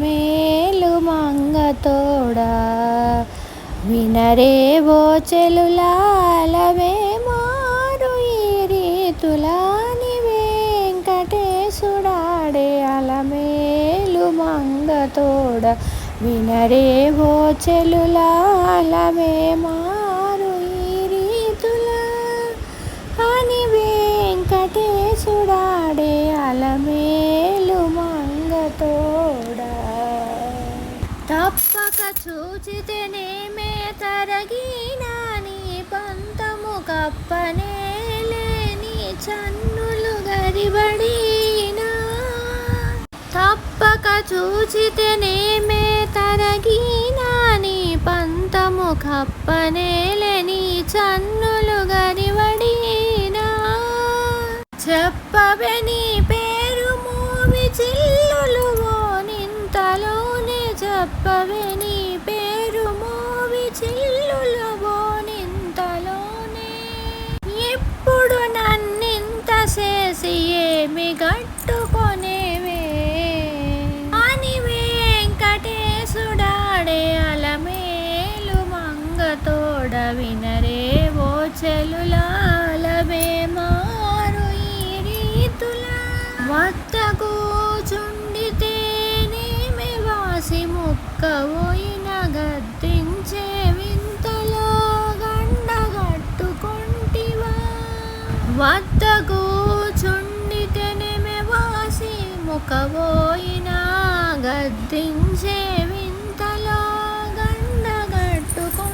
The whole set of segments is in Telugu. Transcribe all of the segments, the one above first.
మేలు మంగతోడా వినరే ఓ చెలులాలవే మారు ఈ రీతులాని వెంకటేశుడాడే అలమేలు మంగతోడ వినరే ఓ చెలులాలవే మారు ఈ రీతులా అని వెంకటేశుడాడే అలమేలు మంగతోడా తప్పక చూచితేనేమే తరగినా నీ పంతము కప్పనేలేని చన్నులు గరిబడినా. తప్పక చూచితేనేమే తరగినా నీ పంతము కప్పనేలేని చన్నులు గరిబడినా. చెప్పబెని ఏమి గట్టుకొనేవే? అని వెంకటేశుడాడే అలమేలు మంగతోడ వినరే ఓ చెలులాలవే మారు ఈ రీతులా. వద్ద కూచుండితేనేమి వాసి ముక్కవోయిన గద్దించే వింతలో గండగట్టుకుంటివా వద్ద వాసి గద్దించే వింతలో గండగట్టుకుంటివా?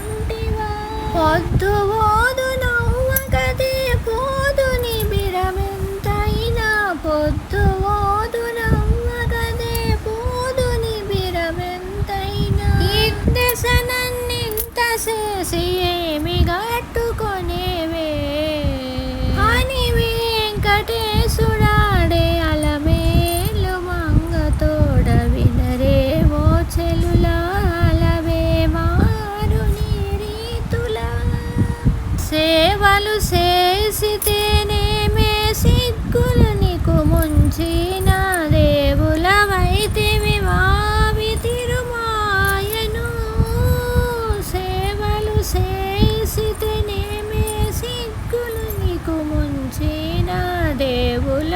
పొద్దు ఓదు నవ్వగదే పోదు నిబిరమెంతైనా పొద్దు ఓదు నవ్వగదే పోదు నిబిరమెంతైనా ఇద్దెసనన్నింత చేసి ఏమి గట్టుకొని తపస్సులు చేసితేనేమే సిగ్గులు నీకు ముంచిన దేవులవైతివి మావి తిరుమాయను. సేవలు చేసితేనేమే సిగ్గులు నీకు ముంచిన దేవుల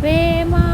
prema